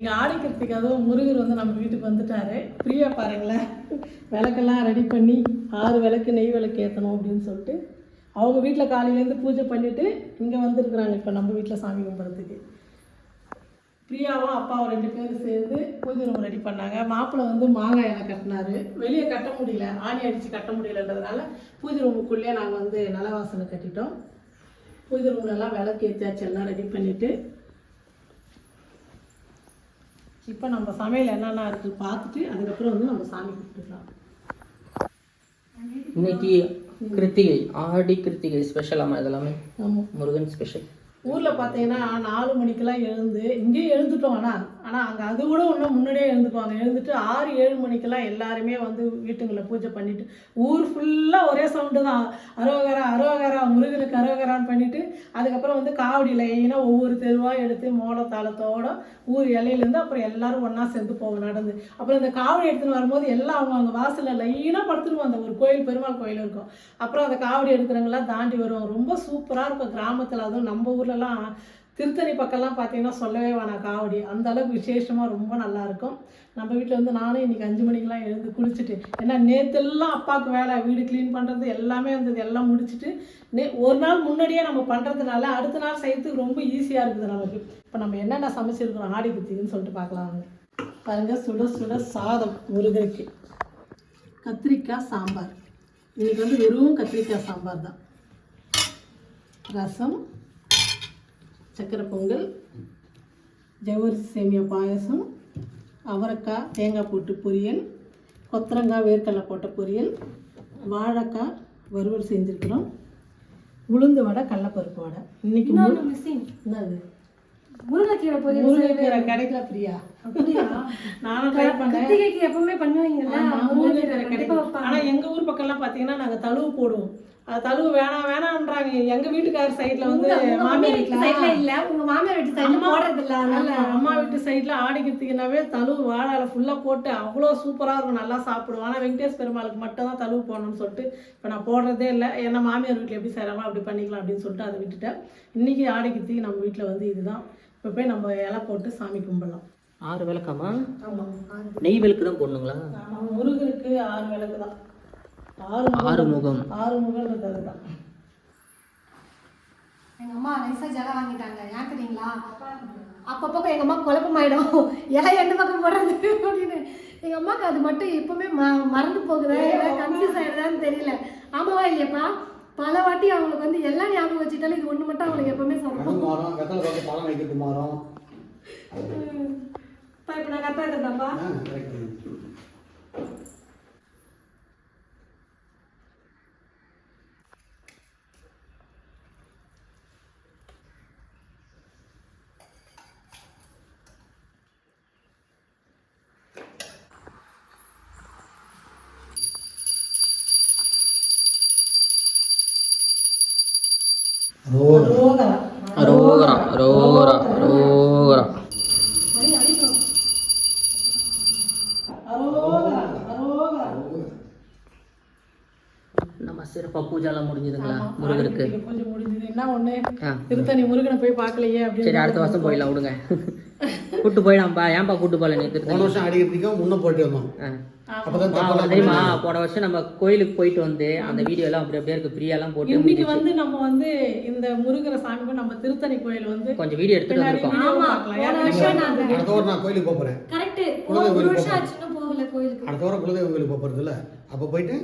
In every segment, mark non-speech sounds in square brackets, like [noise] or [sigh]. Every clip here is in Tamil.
இங்கே ஆடிக்கிறதுக்கு அதுவும் முருகர் வந்து நம்ம வீட்டுக்கு வந்துட்டாரு. ஃப்ரீயாக பாருங்களேன். விளக்கெல்லாம் ரெடி பண்ணி ஆறு விளக்கு நெய் விளக்கு ஏற்றணும் அப்படின்னு சொல்லிட்டு அவங்க வீட்டில் காலையிலேருந்து பூஜை பண்ணிவிட்டு இங்கே வந்துருக்குறாங்க இப்போ நம்ம வீட்டில் சாமி கும்பிட்றதுக்கு பிரியாவும் அப்பாவும் ரெண்டு பேரும் சேர்ந்து பூஜை ரூம் ரெடி பண்ணாங்க. மாப்பிள்ளை வந்து மாங்காய் இலை கட்டினாரு. வெளியே கட்ட முடியல. ஆணி அடித்து கட்ட முடியலன்றதுனால பூஜை ரூமுக்குள்ளேயே நாங்கள் வந்து நிலவாசனை கட்டிட்டோம். பூஜை ரூம்லலாம் விளக்கு ஏற்றியாச்சு எல்லாம் ரெடி பண்ணிவிட்டு இப்போ நம்ம சமையல் என்னென்ன இருக்குது பார்த்துட்டு அதுக்கப்புறம் வந்து நம்ம சாமி கும்பிட்டுக்கலாம். இன்னைக்கு கிருத்திகை ஆடி கிருத்திகை ஸ்பெஷலாமா இதெல்லாமே? முருகன் ஸ்பெஷல் ஊரில் பார்த்தீங்கன்னா நாலு மணிக்கெல்லாம் எழுந்து இங்கேயும் எழுந்துட்டோம் ஆனால் ஆனால் அங்கே அது கூட இன்னும் முன்னாடியே எழுந்துக்குவாங்க. எழுந்துட்டு ஆறு ஏழு மணிக்கெல்லாம் எல்லாருமே வந்து வீட்டுங்களை பூஜை பண்ணிட்டு ஊர் ஃபுல்லாக ஒரே சவுண்டு தான். அரோகரா அரோகரா முருகனுக்கு அரோகரான்னு பண்ணிட்டு அதுக்கப்புறம் வந்து காவடி லைனாக ஒவ்வொரு தெருவாக எடுத்து மோள ஊர் இலையிலேருந்து அப்புறம் எல்லாரும் ஒன்றா சேர்ந்து போவோம் நடந்து. அப்புறம் இந்த காவடி எடுத்துன்னு வரும்போது எல்லாம் அவங்க அவங்க வாசலில் லைனாக படுத்துருவோம். அந்த ஒரு கோயில் பெருமாள் கோயில் இருக்கும். அப்புறம் அந்த காவடி எடுக்கிறவங்களாம் தாண்டி வருவோம் ரொம்ப சூப்பராக இருக்கும் கிராமத்தில். அதுவும் நம்ம ஊர்லலாம் திருத்தணி பக்கம்லாம் பார்த்தீங்கன்னா சொல்லவே வேணாம் காவடி. அந்த அளவுக்கு விசேஷமாக ரொம்ப நல்லாயிருக்கும். நம்ம வீட்டில் வந்து நானும் இன்னைக்கு அஞ்சு மணிக்கெலாம் எழுந்து குளிச்சுட்டு ஏன்னா நேற்றெல்லாம் அப்பாவுக்கு வேலை வீடு க்ளீன் பண்ணுறது எல்லாமே வந்தது எல்லாம் முடிச்சுட்டு நே ஒரு நாள் முன்னாடியே நம்ம பண்ணுறதுனால அடுத்த நாள் செய்யறதுக்கு ரொம்ப ஈஸியாக இருக்குது நமக்கு. இப்போ நம்ம என்னென்ன சமைச்சிருக்கிறோம் ஆடி குத்தின்னு சொல்லிட்டு பார்க்கலாம். பாருங்கள் பாருங்க சுட சுட சாதம் முருகருக்கு கத்திரிக்காய் சாம்பார். இன்றைக்கி வந்து வெறும் கத்திரிக்காய் சாம்பார் தான். ரசம் சக்கரை பொங்கல் ஜவ்வரிசி சேமியா பாயசம் அவரைக்காய் தேங்காய் போட்டு பொரியல் கொத்தரங்காய் வேர்க்கடலை போட்ட பொரியல் வாழைக்காய் வறுவல் செஞ்சுருக்கிறோம். உளுந்து வடை கடலப்பருப்பு வடை. இன்னைக்கு என்னது? முருங்கைக்கீரை பொரியல் முருங்கைக்கீரை கிடைக்கல பிரியா நானும் ட்ரை பண்ணேன். கத்திரிக்காய்க்கு எப்பவுமே பண்ணுவீங்கல்ல முருங்கைக்கீரை கண்டிப்பா கிடைக்கும் ஆனா எங்க ஊர் பக்கம்லாம் பாத்தீங்கன்னா நாங்க தழுவு போடுவோம். தழுவு வேணாம் வேணாம்ன்றாங்க எங்க வீட்டுக்கார சைடுல வந்து மாமியார் வீட்டு வீட்டுல சைடுல இல்ல. உங்க மாமியார் வீட்டு சைடுல அம்மா- போடுறது இல்ல நல்ல அதனால அம்மா வீட்டு சைடுல ஆடிக்கிறதுக்குனாவே தழுவு வாழை ஃபுல்லா போட்டு அவ்வளோ சூப்பரா இருக்கும். நல்லா சாப்பிடுவோம். ஆனா வெங்கடேஷ் பெருமாளுக்கு மட்டும் தான் தழுவு போடணும்னு சொல்லிட்டு இப்போ நான் போடுறதே இல்லை. ஏன்னா மாமியார் வீட்டில் எப்படி செய்கிறாங்களோ அப்படி பண்ணிக்கலாம் அப்படின்னு சொல்லிட்டு அதை விட்டுட்டேன். இன்னைக்கு ஆடிக்கிறதுக்கு நம்ம வீட்டில் வந்து இதுதான். இப்போ போய் நம்ம இலை போட்டு சாமி கும்பிடலாம். ஆறு விளக்காமா? நெய் விளக்கு தான் போடணுங்களா? ஆமாம் முருகருக்கு ஆறு விளக்கு தான். ஆறு ஆறு முகம் முகம் ஆறு முகன்றது அதுதான். எங்க அம்மா நைஸா ஜலை வாங்கிட்டாங்க. ஏன் தெரியுங்களா? அப்பப்போ எங்க அம்மா குழப்பமாயிடும். [laughs] இலை எந்த பக்கம் போடுறது அப்படின்னு. எங்க அம்மாக்கு அது மட்டும் எப்பவுமே ம- மறந்து போகுதா? கன்ஃபியூஸ் ஆயிடுதான்னு தெரியல. ஆமாவா இல்லையாப்பா? பல வாட்டி அவங்களுக்கு வந்து எல்லாம் ஞாபகம் வச்சுட்டாலும் இது ஒண்ணு மட்டும் அவங்களுக்கு எப்பவுமே சொல்லணும் பார்த்து பழம் வைக்கிறது மரம் இப்போ நான் கரெக்டாக இருந்தாப்பா ஆ, correct. ரோடு. அரோகரா அரோகரா அரோகரா அரோகரா அரோகரா அரோகரா நம்ம சிறப்பாக பூஜைலாம் முடிஞ்சுதுங்களா முருகருக்கு? பூஜை முடிஞ்சது. என்ன ஒண்ணு? ஆ. திருத்தணி முருகனை போய் பார்க்கலையே அப்படின்னு சரி அடுத்த வருஷம் போயிடலாம் விடுங்க. கூட்டு போயிடலாம்ப்பா ஏன்பா கூட்டு போகல நீ போன திருத்தணி வருஷம் அடிக்கிறதுக்கும் முன்ன போயிட்டு வந்தோம். தெரியுமா போன வருஷம் நம்ம கோயிலுக்கு போயிட்டு வந்து அந்த வீடியோ எல்லாம் அப்படி அப்படியே இருக்கு. பிரியாலாம் போட்டு இன்னைக்கு வந்து நம்ம வந்து இந்த முருகரை சாமி நம்ம திருத்தணி கோயில் வந்து கொஞ்சம் வீடியோ எடுத்துட்டு வந்திருக்கோம். ஆமா, பார்க்கலாம். போன வருஷம் நான் கோயிலுக்கு போறேன். கரெக்ட் ஒரு வருஷம். ஆச்சு போகல கோயிலுக்கு? அடுத்த வாரம் குலதெய்வம் கோயிலுக்கு போக போறது இல்ல அப்ப போயிட்டு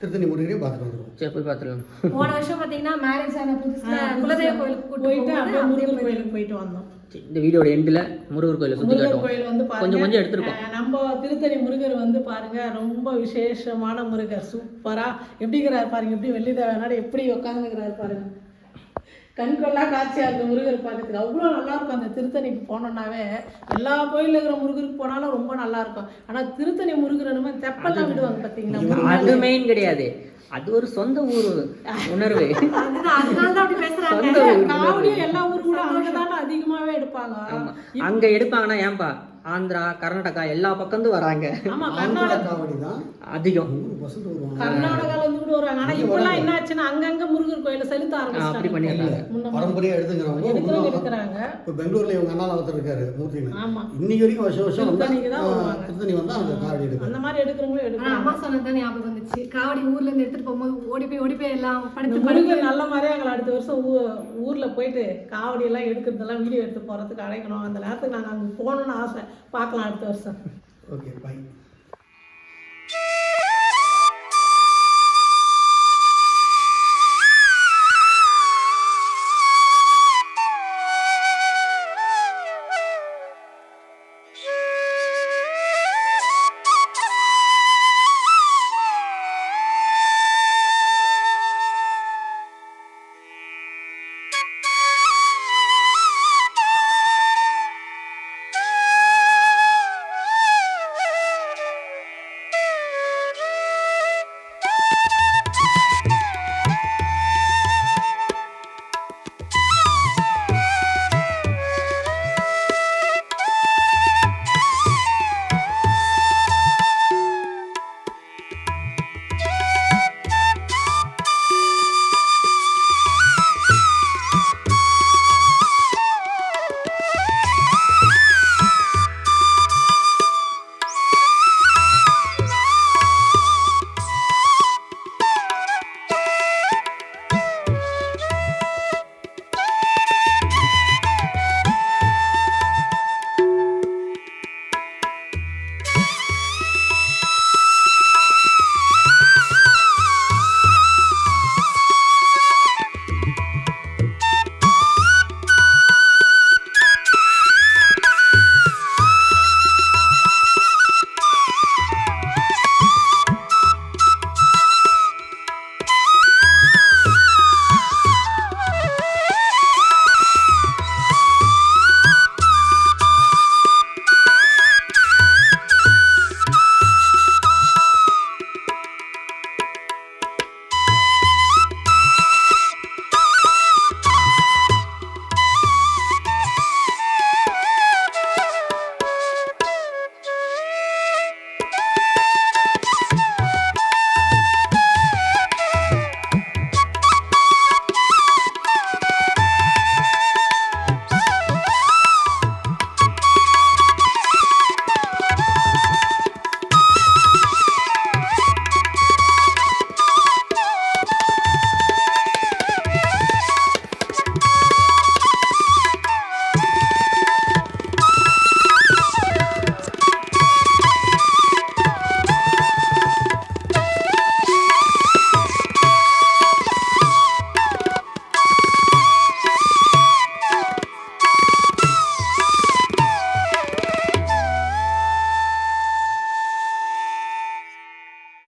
திருத்தணி முருகனையும் பார்த்துட்டு வந்துருவோம். சரி போய் பார்த்துக்கலாம் போன வருஷம் பாத்தீங்கன்னா மேரேஜ் ஆன புதுசுல குலதெய்வ கோயிலுக்கு போயிட்டு அப்படியே முருகர் கோயிலுக்கு போயிட்டு வந்தோம். இந்த வீடியோட எண்டில் முருகர் கோயிலை சுற்றி காட்டுவோம். கோயில் வந்து பாருங்க. கொஞ்சம் கொஞ்சம் எடுத்திருக்கோம். நம்ம திருத்தணி முருகர் வந்து பாருங்க ரொம்ப விசேஷமான முருகர். சூப்பரா. எப்படிங்கிறாரு பாருங்க எப்படி வெள்ளி தேவனாடு எப்படி உட்காந்துக்கிறாரு பாருங்க. கண்கொள்ளா காட்சியா இருக்கு முருகர் பார்க்கறதுக்கு அவ்வளோ நல்லா இருக்கும். அந்த திருத்தணிக்கு போனோம்னாவே எல்லா கோயில்ல இருக்கிற முருகருக்கு போனாலும் ரொம்ப நல்லா இருக்கும். ஆனா திருத்தணி முருகர் என்னமோ தெப்பெல்லாம் விடுவாங்க பாத்தீங்களா? அது மெயின் கிடையாது. அது ஒரு சொந்த ஊர் உணர்வு. தான் சொந்த ஊர் எல்லா ஊருக்கும் அங்கதானே அதிகமாவே எடுப்பாங்க. ஆமா. அங்க எடுப்பாங்கன்னா ஏன்பா? ஆந்திரா கர்நாடகா எல்லா பக்கந்து வராங்க. அதிகம். கர்நாடகால இருந்து கூட வருவாங்க ஆனா இப்பெல்லாம் என்ன ஆச்சுன்னா அங்கங்க முருகர் கோயில செலுத்த ஆ, அப்படி பண்ணிடுறாங்க. முன்ன பரம்பரையா எடுத்துக்கிறவங்க எடுக்கிறவங்க இன்னும் எடுக்கிறாங்க. இப்போ பெங்களூர்ல இவங்க அண்ணால ஒருத்தர் இருக்காரு மூர்த்தின்னு. ஆமா. இன்னைக்கு வரைக்கும் வருஷம் வருஷம் வந்து. திருத்தணி வந்து அந்த காவடி எடுக்கிறாரு அந்த மாதிரி எடுக்கிறவங்களும் எடுக்கிறாங்க. அம்மா சொன்னது ஞாபகம் வந்துச்சு. காவடி ஊர்ல இருந்து எடுத்துட்டு போகும்போது ஓடி போய் ஓடி போய் எல்லாம் படுத்து முருகர் நல்ல மாதிரியே எங்களை அடுத்த வருஷம் ஊ- ஊர்ல போயிட்டு காவடி எல்லாம் எடுக்கிறதெல்லாம் வீடியோ எடுத்து போறதுக்கு அழைக்கணும். அந்த நேரத்துக்கு நாங்க அங்க போகணும்னு ஆசை. பார்க்கலாம் அடுத்த வருஷம். Okay bye